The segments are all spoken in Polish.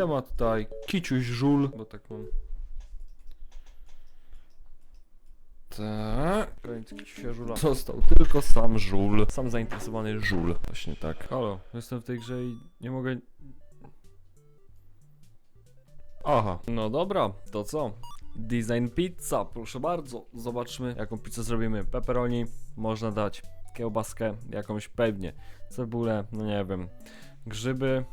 Siema tutaj, Kiciuś Żul, bo tak mam. Tak, koniec Kiciusia Żula. Został tylko sam Żul, sam zainteresowany Żul. Właśnie tak. Halo, jestem w tej grze i nie mogę... Aha, no dobra, to co? Design pizza, proszę bardzo. Zobaczmy, jaką pizzę zrobimy. Pepperoni, można dać. Kiełbaskę, jakąś pewnie. Cebulę, no nie wiem. Grzyby.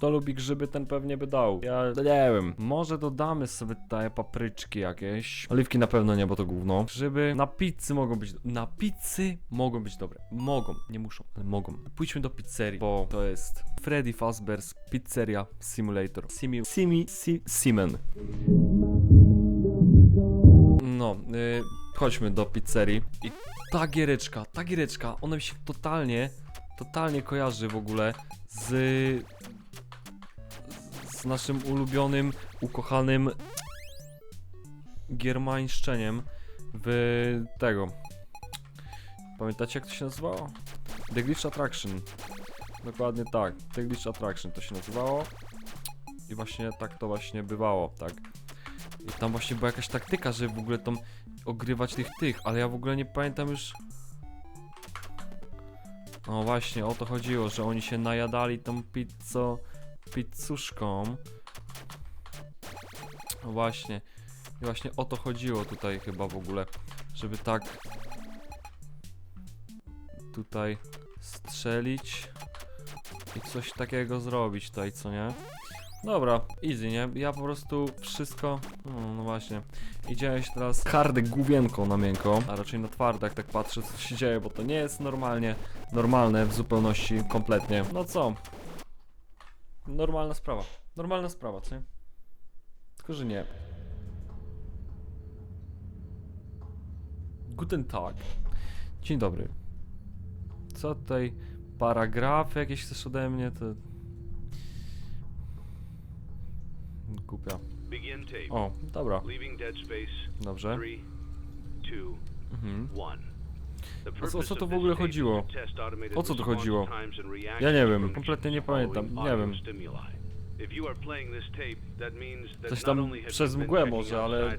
Kto lubi grzyby, ten pewnie by dał. Ja nie wiem. Może dodamy sobie tutaj papryczki jakieś. Oliwki na pewno nie, bo to gówno. Grzyby na pizzy mogą być. Na pizzy mogą być dobre. Mogą, nie muszą, ale mogą. Pójdźmy do pizzerii, bo to jest Freddy Fazbear's Pizzeria Simulator. Simi, Simi, si, Simen. No, y, chodźmy do pizzerii. I ta giereczka, ta giereczka, ona mi się totalnie, totalnie kojarzy w ogóle z, naszym ulubionym, ukochanym giermańszczeniem w tego. Pamiętacie jak to się nazywało? The Glitch Attraction. Dokładnie tak, The Glitch Attraction to się nazywało. I właśnie tak to właśnie bywało, tak. I tam właśnie była jakaś taktyka, żeby w ogóle tam ogrywać tych tych, ale ja w ogóle nie pamiętam już. No właśnie, o to chodziło, że oni się najadali tą pizzą, pizzuszką. No właśnie. I właśnie o to chodziło tutaj chyba w ogóle, żeby tak tutaj strzelić i coś takiego zrobić tutaj, co nie? Dobra, easy, nie? Ja po prostu wszystko. No, no właśnie. Idziemy się teraz hardy główienką na miękko, a raczej na twarde, jak tak patrzę, co się dzieje, bo to nie jest normalnie normalne w zupełności, kompletnie. No co? Normalna sprawa. Normalna sprawa, co nie? Tylko, że nie. Guten Tag. Dzień dobry. Co tutaj? Paragrafy jakieś chcesz ode mnie? To... Głupia. Begin tape. O, dobra. Dobrze. 3, 2, 1. O co- o co of w ogóle chodziło? O co tu chodziło? Ja nie wiem, kompletnie nie pamiętam, nie wiem. Coś tam przez mgłę może, ale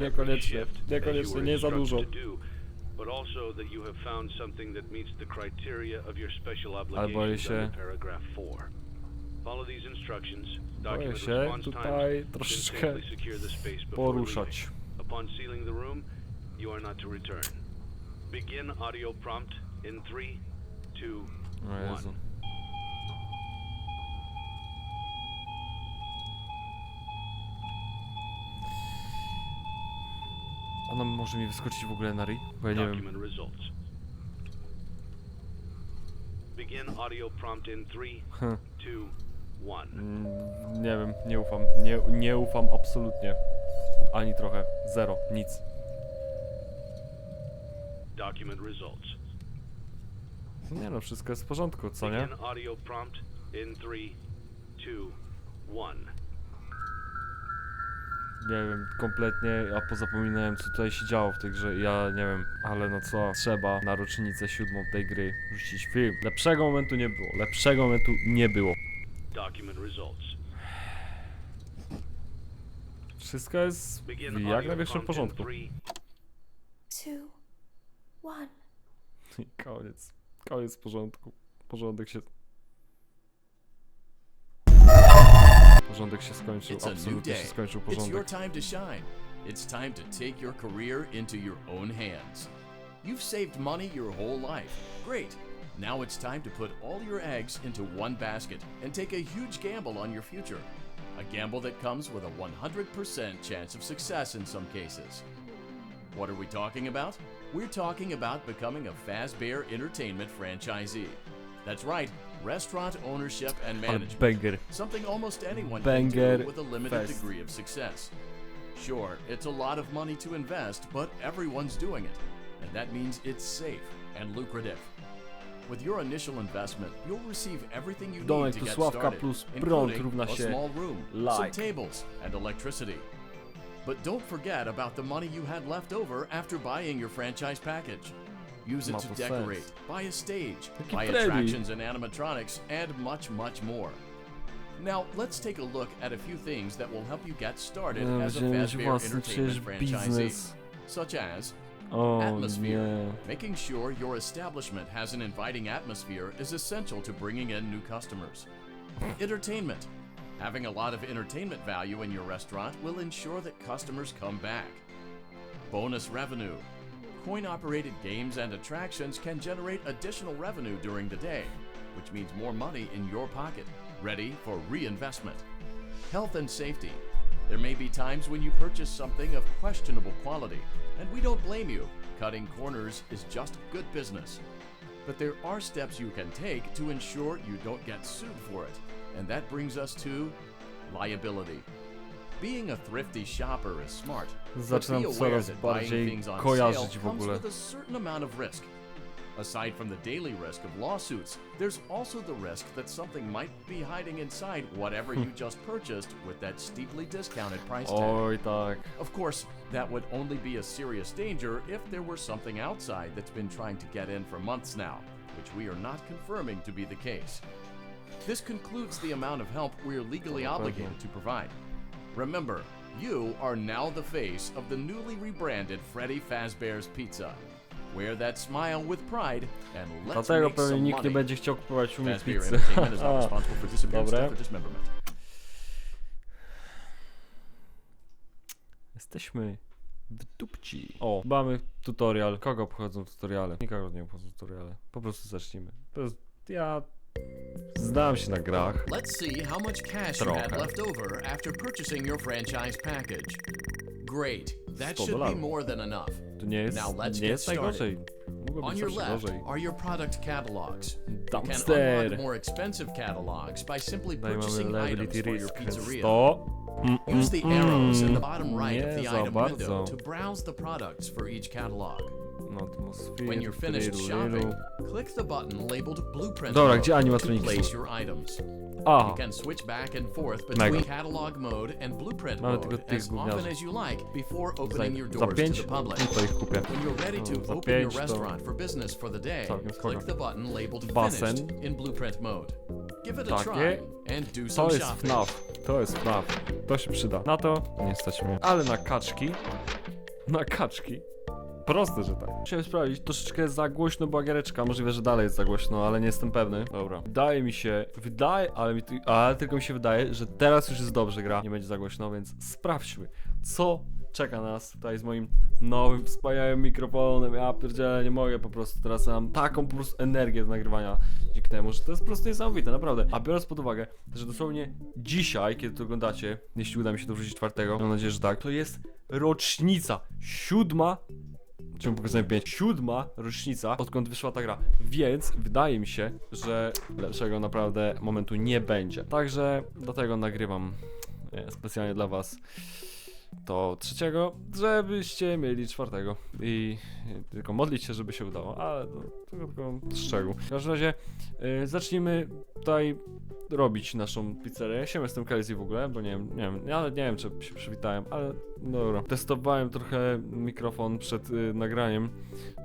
niekoniecznie, niekoniecznie, nie za dużo. special boję się- under paragraph 4. Follow these instructions. Boję się tutaj troszeczkę poruszać. Upon sealing the room, you are not to return. Begin audio prompt in three, two, O Jezu. one. Ona może mi wyskoczyć w ogóle na ryj? Bo ja nie wiem. Document results. Begin audio prompt in three, Hm, two, one. mm, nie wiem, nie ufam. Nie, nie ufam absolutnie. Ani trochę. Zero. Nic. Document results. Nie no, wszystko jest w porządku, co nie? Begin audio prompt in three, two, one. Nie wiem, kompletnie, ja pozapominałem co tutaj się działo w tej grze i ja nie wiem, ale no co, trzeba na rocznicę siódmą tej gry rzucić film. Lepszego momentu nie było, lepszego momentu nie było. Document results. Wszystko jest Begin w jak audio prompt in porządku. three, two, one. I koniec, koniec porządku. Porządek się... Porządek się skończył, It's a new absolutnie day. się skończył It's your time to shine. It's time to take your career into your own hands. You've saved money your whole life. Great. Now it's time to put all your eggs into one basket and take a huge gamble on your future. A gamble that comes with a 100% chance of success in some cases. What are we talking about? We're talking about becoming a Fazbear Entertainment franchisee. That's right, restaurant ownership and management. banger. Something almost anyone Banger can do with a limited fest. degree of success. Sure, it's a lot of money to invest, but everyone's doing it. And that means it's safe and lucrative. With your initial investment, you'll receive everything you Domek need to get started, plus prąd including równa a się small room, some like. tables, and electricity. But don't forget about the money you had left over after buying your franchise package. Use it Ma to decorate, sens. buy a stage, Taki buy attractions and animatronics, and much, much more. Now, let's take a look at a few things that will help you get started E, as a Fazbear Entertainment franchisee, such as O Atmosphere. nie. Making sure your establishment has an inviting atmosphere is essential to bringing in new customers. Entertainment. Having a lot of entertainment value in your restaurant will ensure that customers come back. Bonus revenue. Coin operated games and attractions can generate additional revenue during the day, which means more money in your pocket, ready for reinvestment. Health and safety. There may be times when you purchase something of questionable quality, and we don't blame you. Cutting corners is just good business. But there are steps you can take to ensure you don't get sued for it, and that brings us to liability. Being a thrifty shopper is smart, Zaczynam be aware coraz that buying bardziej things on kojarzyć sale w comes ogóle. with a certain amount of risk. Aside from the daily risk of lawsuits, there's also the risk that something might be hiding inside whatever you just purchased with that steeply discounted price tag. Oj tak. Of course, that would only be a serious danger if there were something outside that's been trying to get in for months now, which we are not confirming to be the case. This concludes the amount of help we are legally Dobra, obligated to provide. Remember, you are now the face of the newly rebranded Freddy Fazbear's Pizza. Wear that smile with pride and let's Dlatego make pewnie some nikt nie money. będzie chciał kupować u mnie Fazbear pizzy. Entertainment is not responsible for disappearance, Dobre. death, or dismemberment. Jesteśmy w dupci. O, mamy tutorial. Kogo obchodzą tutoriale? Nikogo nie obchodzą tutoriale. Po prostu zacznijmy. To jest... Ja... Znam się na grach. Let's see how much cash you had Trochę. left over after purchasing your franchise package. Great. That 100 should be dolarów. more than enough. To nie jest... Now let's Nie get jest started. najgorzej. Mogło On być your zawsze left gorzej. are your product catalogs. You can Dumpster. unlock more expensive catalogs by simply Tutaj mamy purchasing items liability for your risk, pizzeria. to... Mm, mm, Use the arrows in the mm. bottom right of Nie the za item bardzo. window to browse the products for each catalog. When you're finished shopping, click the button labeled Blueprint Dobra, mode gdzie animatroniki to są? place your items. Aha, You can switch back and forth between Mega. catalog mode and blueprint Mamy mode tylko tych as often gówniarzy. as you like before opening your za doors to 5 the public. to ich kupię. When you're ready to za open your pięć to restaurant for business for the day, całkiem spoko. click the button labeled Basen. finished in blueprint mode. Give it a Takie. try and do To some jest shopping. FNAF. To jest FNAF. To się przyda. Na to nie stać mnie. Ale na kaczki. Na kaczki. Proste, że tak. Musiałem sprawdzić, troszeczkę za głośno była giereczka. Możliwe, że dalej jest za głośno, ale nie jestem pewny. Dobra. Wydaje mi się, wydaje, ale mi ale tylko mi się wydaje, że teraz już jest dobrze gra. Nie będzie za głośno, więc sprawdźmy, co czeka nas tutaj z moim nowym, wspaniałym mikrofonem. Ja pierdzielę, nie mogę po prostu. Teraz mam taką po prostu energię do nagrywania dzięki temu, że to jest po prostu niesamowite, naprawdę. A biorąc pod uwagę, że dosłownie dzisiaj, kiedy to oglądacie, jeśli uda mi się to wrzucić czwartego, mam nadzieję, że tak, to jest rocznica, siódma Czemu pokazałem 5? Siódma rocznica, odkąd wyszła ta gra. Więc wydaje mi się, że lepszego naprawdę momentu nie będzie. Także dlatego nagrywam e, specjalnie dla Was to trzeciego, żebyście mieli czwartego. I tylko modlić się, żeby się udało, ale to, tylko szczegół. W każdym razie e, zacznijmy tutaj robić naszą pizzerię. Siema, jestem Kelsey w ogóle, bo nie wiem, nie wiem, ja nie wiem, czy się przywitałem, ale dobra. Testowałem trochę mikrofon przed y, nagraniem,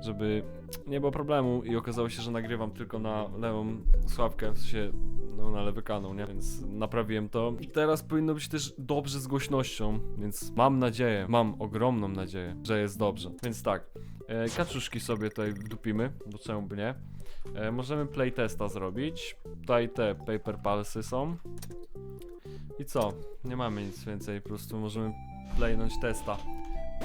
żeby nie było problemu i okazało się, że nagrywam tylko na lewą sławkę, w sensie, no na lewy kanał, nie? Więc naprawiłem to. I teraz powinno być też dobrze z głośnością, więc mam nadzieję, mam ogromną nadzieję, że jest dobrze. Więc tak, e, kaczuszki sobie tutaj wdupimy, bo czemu by nie? E, możemy playtesta zrobić. Tutaj te paper pulsy są. I co? Nie mamy nic więcej, po prostu możemy playnąć testa.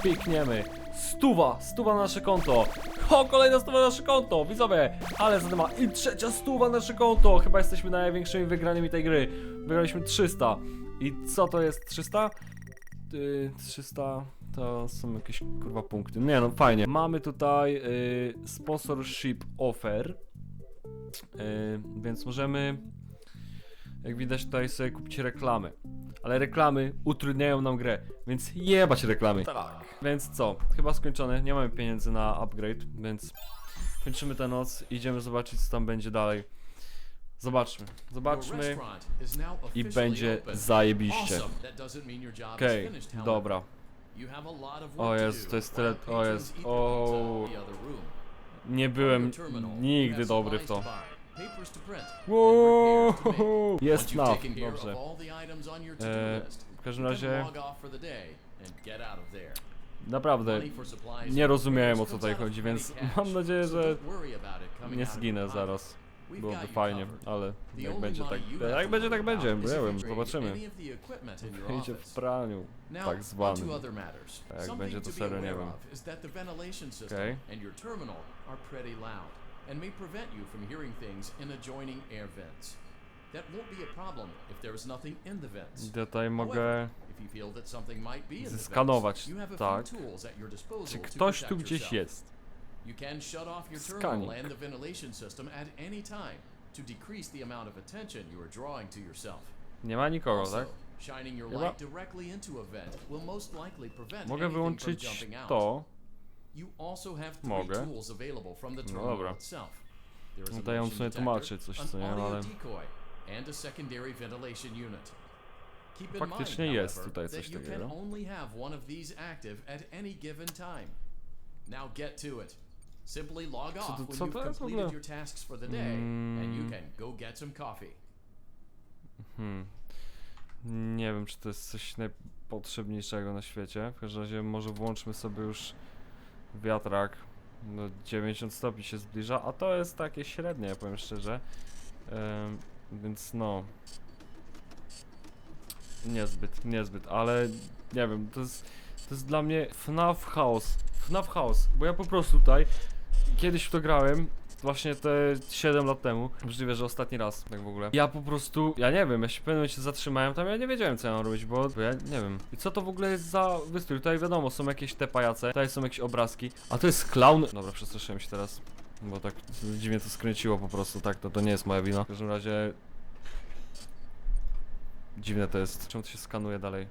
Pikniemy. Stuwa! Stuwa na nasze konto! O, kolejna stuwa na nasze konto! Widzowie! Ale zadyma. I trzecia stuwa na nasze konto! Chyba jesteśmy największymi wygranymi tej gry. Wygraliśmy 300. I co to jest 300? Yy, 300 to są jakieś kurwa punkty. Nie no, fajnie. Mamy tutaj yy, sponsorship offer. Yy, więc możemy, jak widać tutaj sobie kupić reklamy. Ale reklamy utrudniają nam grę, więc jebać reklamy. Tak. Więc co? Chyba skończone. Nie mamy pieniędzy na upgrade, więc kończymy tę noc. Idziemy zobaczyć, co tam będzie dalej. Zobaczmy. Zobaczmy i będzie zajebiście. Okej, however. dobra. O do to jest tyle- o their o. Nie byłem nigdy dobry w to. Wow, jest na, dobrze. E, w każdym razie naprawdę nie rozumiałem o co tutaj chodzi, więc mam nadzieję, że nie zginę zaraz. Byłoby fajnie, ale jak będzie tak, jak będzie tak będzie, nie wiem, zobaczymy. Będzie w praniu, tak zwanym. matters. Jak będzie, to serio nie wiem. Okej. and and may prevent you from hearing things in adjoining air vents. That won't be a problem if there is nothing in the vents. Tutaj mogę... Zeskanować, tak. Czy to ktoś tu gdzieś jest? You can shut off your terminal and the ventilation system at any time to decrease the amount of attention you are drawing to yourself. Nie ma nikogo, tak? shining your light directly into a vent will most likely prevent Mogę wyłączyć to. You also have three Mogę. tools available from the No terminal dobra. itself. There is No a to ja motion detector, tłumaczyć coś, an co nie, audio ale- decoy, and a secondary ventilation unit. Keep in Faktycznie mind, jest however, tutaj that coś you can takiego. only have one of these active at any given time. Now get to it. Simply log off to- when co you've to jest w completed your tasks for the day, and you Mm. can go get some coffee. Hmm. Nie wiem, czy to jest coś najpotrzebniejszego na świecie. W każdym razie może włączmy sobie już wiatrak. No 90 stopni się zbliża, a to jest takie średnie, powiem szczerze. Więc no. Niezbyt, niezbyt, ale nie wiem, to jest, to jest dla mnie FNAF House. FNAF House, bo ja po prostu tutaj kiedyś w to grałem, właśnie te 7 lat temu. Możliwe, że ostatni raz, tak w ogóle. Ja po prostu, ja nie wiem, ja się w pewnym momencie zatrzymałem tam, ja nie wiedziałem co ja mam robić, bo, bo ja nie wiem. I co to w ogóle jest za wystrój? Tutaj wiadomo, są jakieś te pajace, tutaj są jakieś obrazki, a to jest clown. Dobra, przestraszyłem się teraz, bo tak dziwnie to skręciło po prostu, tak, to, to nie jest moja wina. W każdym razie... Dziwne to jest. Czemu to się skanuje dalej?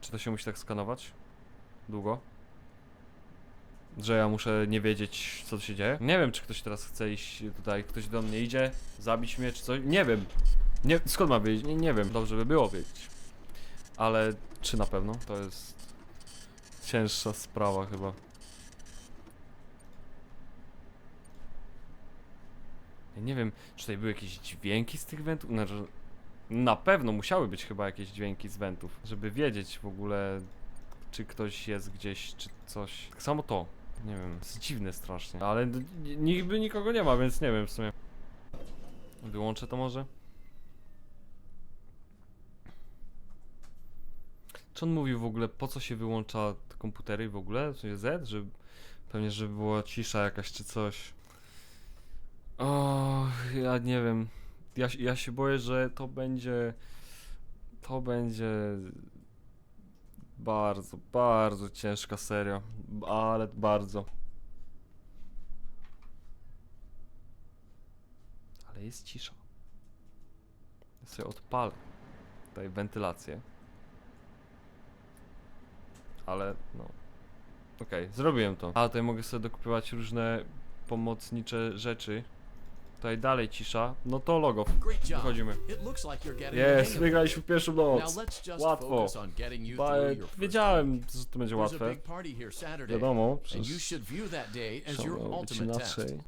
Czy to się musi tak skanować? Długo? Że ja muszę nie wiedzieć, co tu się dzieje? Nie wiem, czy ktoś teraz chce iść tutaj, ktoś do mnie idzie, zabić mnie, czy coś. Nie wiem. Nie, skąd ma wiedzieć? Nie, nie wiem. Dobrze by było wiedzieć. Ale czy na pewno? To jest cięższa sprawa chyba. Ja nie wiem, czy tutaj były jakieś dźwięki z tych wentów? Znaczy, na pewno musiały być chyba jakieś dźwięki z wentów, żeby wiedzieć w ogóle, czy ktoś jest gdzieś, czy coś. Tak samo to. Nie wiem, jest dziwne strasznie. Ale niby nikogo nie ma, więc nie wiem w sumie. Wyłączę to może? Czy on mówił w ogóle, po co się wyłącza te komputery w ogóle? W sensie Z? Że pewnie, żeby była cisza jakaś czy coś. O, ja nie wiem. Ja, ja się boję, że to będzie. To będzie. Bardzo, bardzo ciężka seria. Ale bardzo. Ale jest cisza. Ja sobie odpalę tutaj wentylację. Ale no. Okej, zrobiłem to. A tutaj mogę sobie dokupywać różne pomocnicze rzeczy. Tutaj dalej cisza. No to job. Wychodzimy. Jest, wygraliśmy pierwszą noc. Łatwo. Ba- wiedziałem, że to będzie łatwe. Wiadomo, przecież Trzeba być inaczej.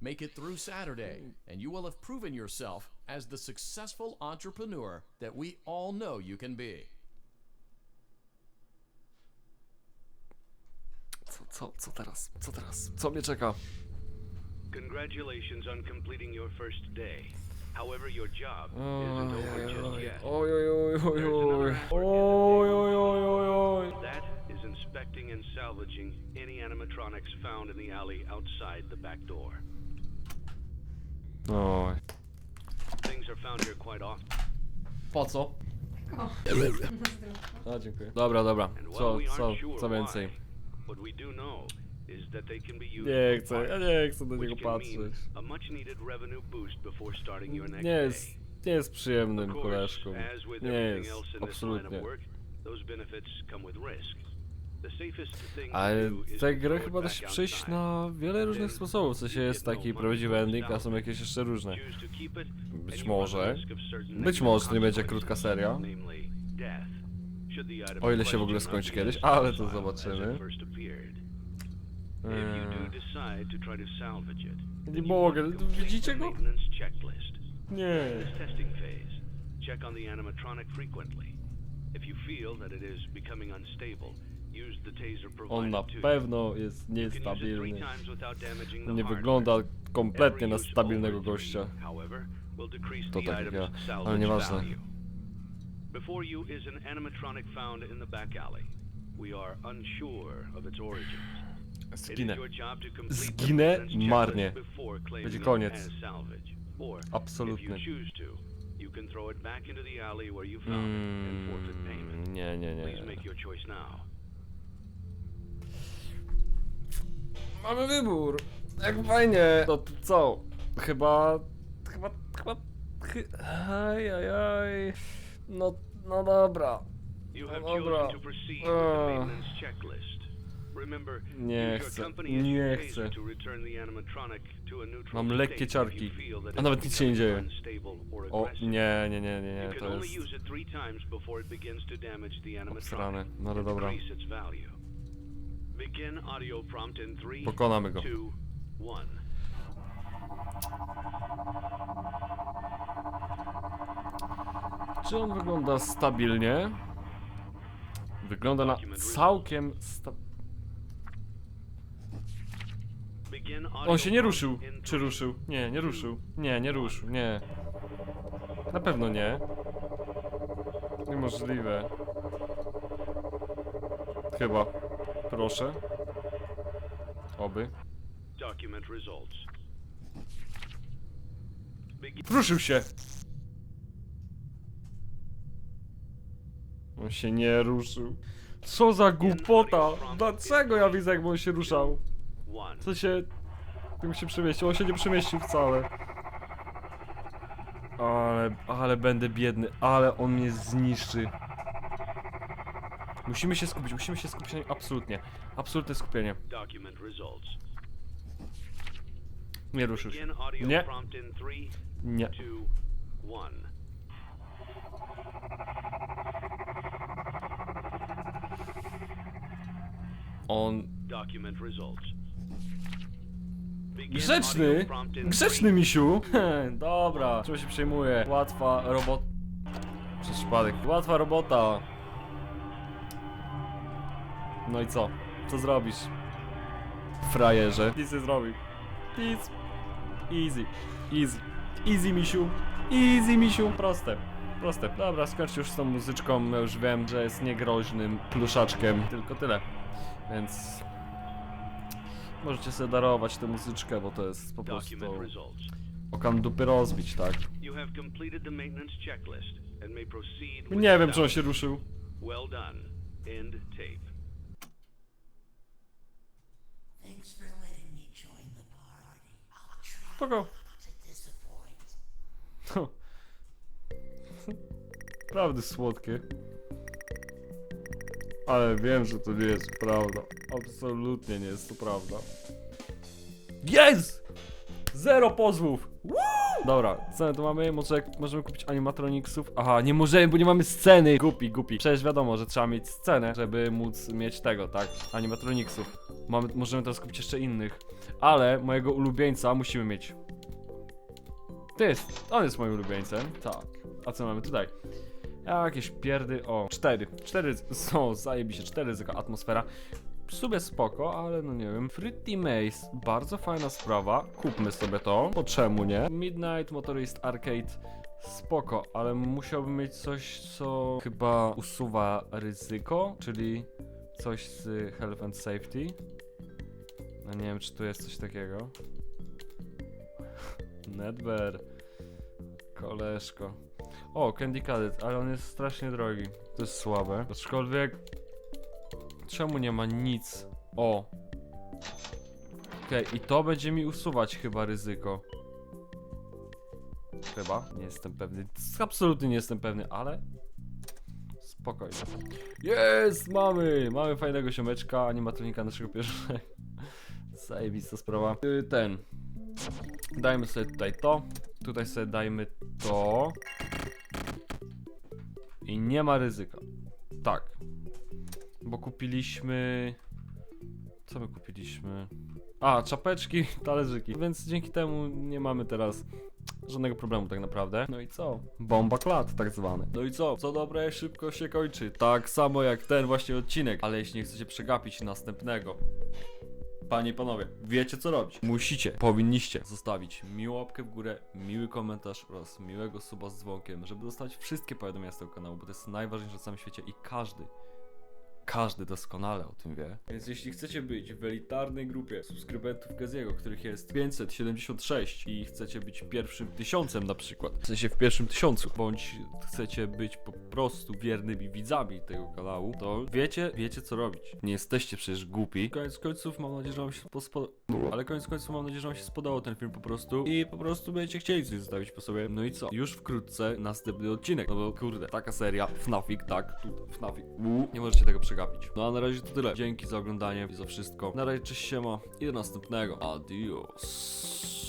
As the successful entrepreneur that we all know you can be. Co, co, co teraz? Co teraz? Co mnie czeka? Congratulations on completing your first day. However, your job oh, isn't over just yet. Oj, oj, oj, oj, oj. Oj, oj, oj, oj, oj. That is inspecting and salvaging any animatronics found in the alley outside the back door. Oj. Things are found here quite often. Po co? A, dziękuję. Dobra, dobra. And while Co, we co, aren't sure co więcej? why, what we do know Nie chcę, ja nie chcę do niego patrzeć. Nie jest, nie jest przyjemnym koleżką. Nie jest, absolutnie. Ale throw it chyba da się przejść na wiele różnych sposobów. W sensie jest taki prawdziwy ending, a są jakieś jeszcze różne. Być może. Być może to nie będzie krótka seria. O ile się w ogóle skończy kiedyś, ale to zobaczymy. Nie mogę, widzicie go? Nie. check on the animatronic frequently. If you feel that it is becoming unstable, use the taser provided On na pewno jest niestabilny. Nie wygląda kompletnie na stabilnego gościa. To tak jak ja, ale nieważne. Before you is an animatronic found in the back alley. We are unsure of its origins. Zginę. to Zginę marnie. Będzie koniec. Absolutny. to. Mm, nie, nie, nie. Mamy wybór. Jak fajnie. To t- co? Chyba... Chyba... Chyba... Chy... Aj, aj, aj. No, no dobra. No dobra. chosen Nie chcę, nie chcę. Mam lekkie ciarki. A nawet nic się nie dzieje. O, nie, nie, nie, nie, nie, to jest... Obsrane. No ale dobra. Pokonamy go. Czy on wygląda stabilnie? Wygląda na całkiem sta... Begin audio On się nie ruszył. Czy ruszył? Nie, nie ruszył. Nie, nie ruszył, nie. Na pewno nie. Niemożliwe. Chyba. Proszę. Oby. Ruszył się! On się nie ruszył. Co za głupota! Dlaczego ja widzę jakby on się ruszał? Co się... Jak się przemieścił? On się nie przemieścił wcale. Ale... Ale będę biedny. Ale on mnie zniszczy. Musimy się skupić, musimy się skupić na nim. Absolutnie. Absolutne skupienie. Nie audio Nie. Nie. On... Document results. Grzeczny! Grzeczny misiu! Dobra, czym się przejmuje? Łatwa robota... Przez przypadek. Łatwa robota. No i co? Co zrobisz? Frajerze. Nic nie zrobił. Nic. Easy. Easy. Easy misiu. Easy misiu. Proste. Proste. Dobra, skończcie już z tą muzyczką. Ja już wiem, że jest niegroźnym pluszaczkiem. Tylko tyle. Więc... Możecie sobie darować tę muzyczkę, bo to jest po prostu... Document results. Okam dupy rozbić, tak? You have completed the maintenance checklist and may proceed with Nie wiem, czy on się ruszył. Well done. End tape. Thanks for letting me join the party. I'll try Spoko. not to disappoint. To. Prawdy słodkie. Ale wiem, że to nie jest prawda. Absolutnie nie jest to prawda. Jest! Zero pozwów! Woo! Dobra, co tu mamy? Może możemy kupić animatronicsów? Aha, nie możemy, bo nie mamy sceny! Gupi, gupi. Przecież wiadomo, że trzeba mieć scenę, żeby móc mieć tego, tak? Animatronicsów. Mamy, możemy teraz kupić jeszcze innych. Ale mojego ulubieńca musimy mieć. To jest, on jest moim ulubieńcem. Tak. A co mamy tutaj? Jakieś pierdy, o, cztery. Cztery są, zajebiście, cztery ryzyka, atmosfera. W sumie spoko, ale no nie wiem. Pretty Maze, bardzo fajna sprawa. Kupmy sobie to, bo czemu nie? Midnight Motorist Arcade, spoko, ale musiałbym mieć coś, co chyba usuwa ryzyko, czyli coś z Health and Safety. No nie wiem, czy tu jest coś takiego. Nedber. Koleżko. O, Candy Cadet, ale on jest strasznie drogi. To jest słabe. Aczkolwiek... Czemu nie ma nic? O. Okej, i to będzie mi usuwać chyba ryzyko. Chyba. Nie jestem pewny. Absolutnie nie jestem pewny, ale... Spokojnie. Jest! Mamy! Mamy fajnego siomeczka, animatronika naszego pierwszego. Zajebista sprawa. Y, Ten. Dajmy sobie tutaj to. Tutaj sobie dajmy to. I nie ma ryzyka. Tak. Bo kupiliśmy. Co my kupiliśmy? A, czapeczki, talerzyki. Więc dzięki temu nie mamy teraz żadnego problemu tak naprawdę. No i co? Bomba klat tak zwany. No i co? Co dobre szybko się kończy. Tak samo jak ten właśnie odcinek. Ale jeśli nie chcecie przegapić następnego, Panie i panowie, wiecie co robić. Musicie, powinniście zostawić miłą łapkę w górę, miły komentarz oraz miłego suba z dzwonkiem, żeby dostać wszystkie powiadomienia z tego kanału, bo to jest najważniejsze na całym świecie i każdy, każdy doskonale o tym wie. Więc jeśli chcecie być w elitarnej grupie subskrybentów Gaziego, których jest 576 i chcecie być pierwszym tysiącem na przykład, w sensie w pierwszym tysiącu, bądź chcecie być po prostu wiernymi widzami tego kanału, to wiecie, wiecie co robić. Nie jesteście przecież głupi. Koniec końców mam nadzieję, że wam się spodobało. Ale koniec końców mam nadzieję, że wam się spodobał ten film po prostu i po prostu będziecie chcieli coś zostawić po sobie. No i co? Już wkrótce następny odcinek. No bo kurde, taka seria FNAFik, tak? Tu FNAFik. Nie możecie tego przegapić. No a na razie to tyle. Dzięki za oglądanie i za wszystko. Na razie cześć siema i do następnego. Adios.